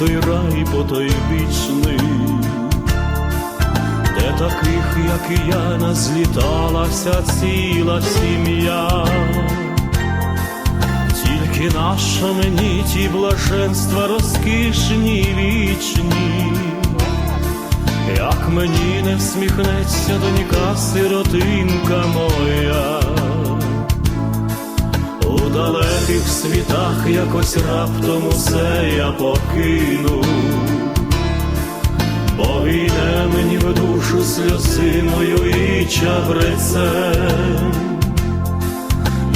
Той рай потойбічний, де таких, як і я, назліталася ціла сім'я. Тільки наша мені ті блаженства розкішні вічні, як мені не всміхнеться донька сиротинка моя, далеких світах якось раптом усе я покину, бо війне мені в душу сльозиною і чабрецем.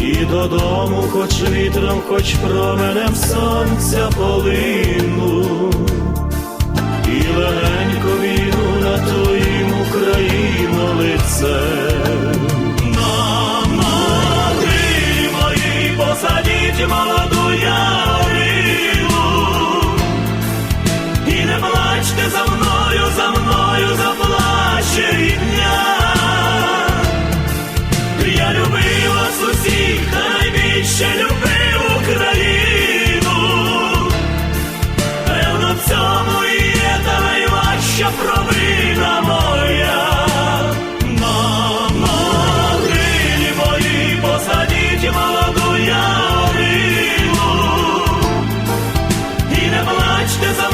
І додому, хоч вітром, хоч променем сонця полину, touched as a